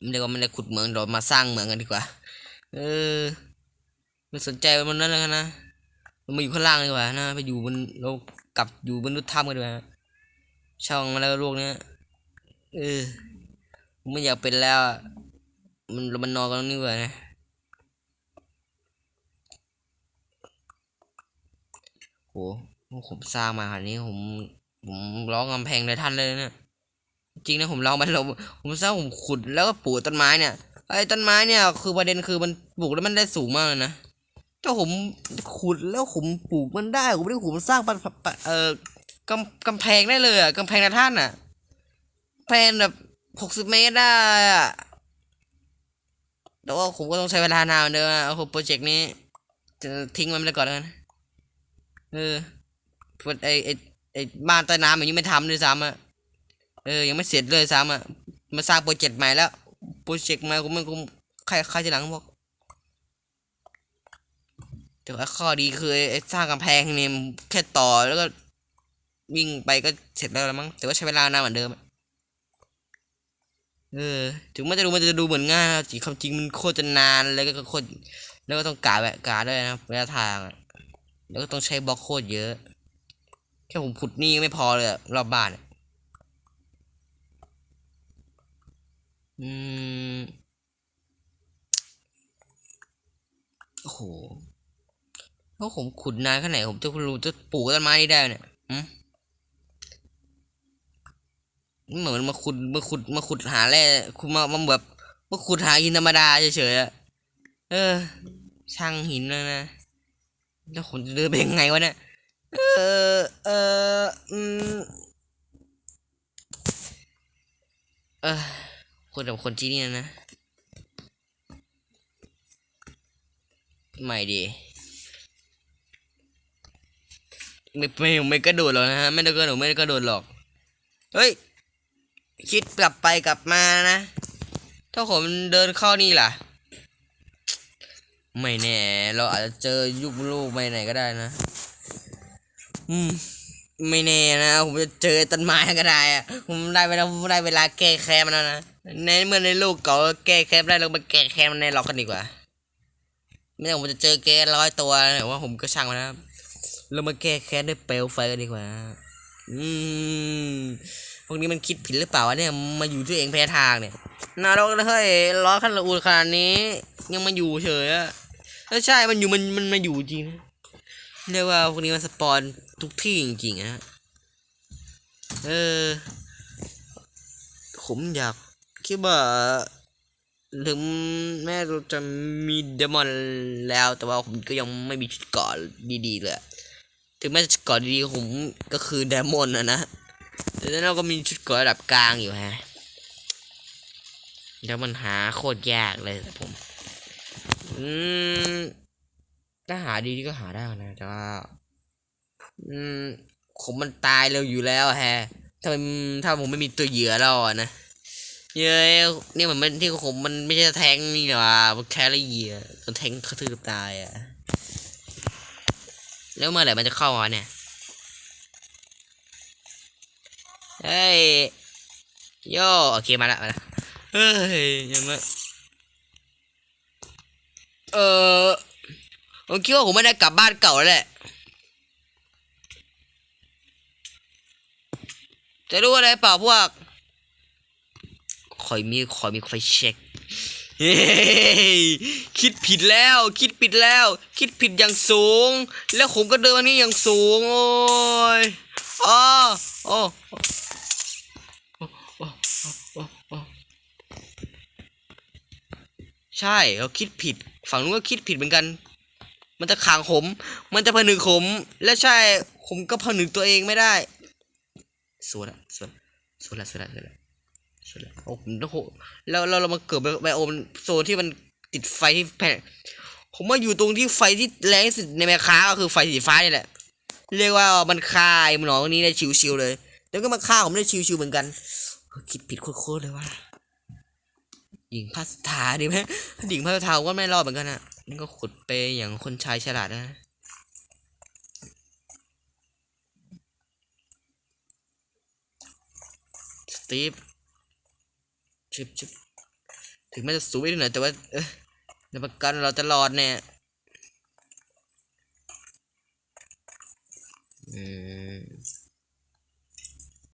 ไม่ได้ว่าไม่ได้ขุดเหมืองเรามาสร้างเหมืองกันดีกว่า เออไม่สนใจมันนั้นแล้วนะเรามาอยู่ข้างล่างดีกว่านะไปอยู่บนเรากลับอยู่บนนุถ้ำกันดีกว่าช่องมาแล้วโลกเนี้ยเออไม่อยากเป็นแล้ว มันเรามันนอนกันนี้ดีกว่านะโหผมสร้างมาขนาดนี้ผมผมร้องกำแพงเลยท่านเลยเนี่ย จริงนะผมลองไปเราผมสร้างผมขุดแล้วก็ปลูกต้นไม้เนี่ยไอ้ต้นไม้เนี่ย คือประเด็นคือมันปลูกแล้วมันได้สูงมากเลยนะถ้าผมขุดแล้วผมปลูกมันได้ผมไม่ได้ผมสร้างปะปะเอ่อกำกำแพงได้เลยอะกำแพงในท่านอะแพงแบบหกสิบเมตรได้อะแต่ว่าผมก็ต้องใช้เวลานานเหมือนเดิมอะโอ้โหโปรเจกต์นี้ จะทิ้งมันไปก่อนแล้วกันเออไอไอไอบ้านใต้น้ำอย่างนี้ไม่ทำด้วยซ้ำอะ เออ ยังไม่เสร็จเลยซ้ำอะ มาสร้างโปรเจกต์ใหม่แล้ว โปรเจกต์ใหม่กูมันกูใครใครจะหลังบอกแต่ว่าข้อดีคือไอ้สร้างกำแพงเนี่ยแค่ต่อแล้วก็วิ่งไปก็เสร็จแล้วละมั้ง แต่ว่าใช้เวลานานเหมือนเดิม เออ ถึงมันจะดูมันจะดูเหมือนง่ายนะจริงความจริงมันโคตรจะนานแล้วก็โคตรแล้วก็ต้องกาแบบกาด้วยนะระยะทางแล้วก็ต้องใช้บล็อกโคตรเยอะ แค่ผมขุดนี่ยังไม่พอเลยรอบบ้าน อะอืมโอ้โหแล้วผมขุดนานแค่ไหนผมจะรู้จะปลูกต้นไม้ได้เนี่ยอืมเหมือนมาขุดมาขุดมาขุดหาแร่คุณมามาแบบมาขุดหาหินธรรมดาเฉยๆอะเออ ช่างหินแล้วนะแล้วผมจะเดินไปยังไงวะเนี่ยเออเอออืมเออ คนกับคนจีนี่นะไม่ดีไม่ไม่ไม่กระโดดหรอกนะฮะ ไม่ได้กระโดดไม่ได้กระโดดหรอก เฮ้ย คิดกลับไปกลับมานะ ถ้าผมเดินเข้านี่ล่ะ ไม่แน่ เราอาจจะเจอยุคลูกไม่ไหนก็ได้นะ อืม ไม่แน่นะ ผมจะเจอต้นไม้ก็ได้อะผมได้เวลาผมได้เวลาแก้แค้นมันแล้วนะ ในเมื่อในลูกเก่าแก้แค้นได้เรามาแก้แค้นมันในล็อกกันดีกว่า ไม่ต้องผมจะเจอแกร้อยตัวแต่ว่าผมก็ช่างมันนะเรามาแก้แค้นด้วยเปลวไฟกันดีกว่า อืม พวกนี้มันคิดผิดหรือเปล่าวะเนี่ย มาอยู่ตัวเองแพ้ทางเนี่ยนารกนะเฮ้ยร้อนขั้นระอุขนาดนี้ ยังมาอยู่เฉยอะใช่ มันอยู่มันมันมาอยู่จริงนะ เรียกว่าพวกนี้มันสปอนทุกที่จริงๆนะเออ ผมอยากคิดว่าถึงแม้เราจะมีเดมอนแล้วแต่ว่าผมก็ยังไม่มีชุดเกาะดีๆเลย ถึงแม้ชุดเกาะดีๆผมก็คือเดมอนนะนะแต่เราก็มีชุดเกาะระดับกลางอยู่ฮะแล้วมันหาโคตรยากเลยผม อืม ถ้าหาดีก็หาได้นะแต่ว่าอืมผมมันตายเร็วอยู่แล้วแฮะถ้ามันถ้าผมไม่มีตัวเหยื่อแล้วอะนะเย้ยเนี่ยเหมือนมันที่ผมมันไม่ใช่แทงนี่หรอมันแค่ละเหยื่อมันแทงกระทืบตายอะแล้วเมื่อไหร่มันจะเข้ามาเนี่ยเฮ้ยโยโอเคมาละมาละเฮ้ยยังไงเออ ผมคิดว่าผมไม่ได้กลับบ้านเก่าแล้วแหละจะรู้อะไรเปล่าพวกคอยมีคอยมีไฟเช็คเฮ้ยคิดผิดแล้ว คิดผิดแล้ว คิดผิดอย่างสูง แล้วผมก็เดินมานี่อย่างสูง โอ้ยอ๋อโอ้โอ้โอ้โอ้โอ้ใช่เราคิดผิด ฝั่งนู้นก็คิดผิดเหมือนกัน มันจะขังผม มันจะผนึกผม และใช่ ผมก็ผนึกตัวเองไม่ได้สวยละสวยสวยละสวยละสวยละสวยละโอ้ผมโอ้โหแล้วแล้วเรามาเกิดไบโอมโซนที่มันติดไฟที่แผ่นผมว่าอยู่ตรงที่ไฟที่แรงที่สุดในแมคคาก็คือไฟสีฟ้านี่แหละ เรียกว่ามันฆ่าไอ้หนองนี้ได้ชิวๆเลย แล้วก็มาฆ่าผมได้ชิวๆเหมือนกัน คิดผิดโคตรเลยว่าหญิงพัสธาดีไหมหญิงพัสธาก็ไม่รอดเหมือนกันอะ นี่ก็ขุดไปอย่างคนชายฉลาดนะสตีฟชิบชิบถึงแม้จะสูงไปหน่อยแต่ว่าเออในประกันเราจะรอดแน่อืม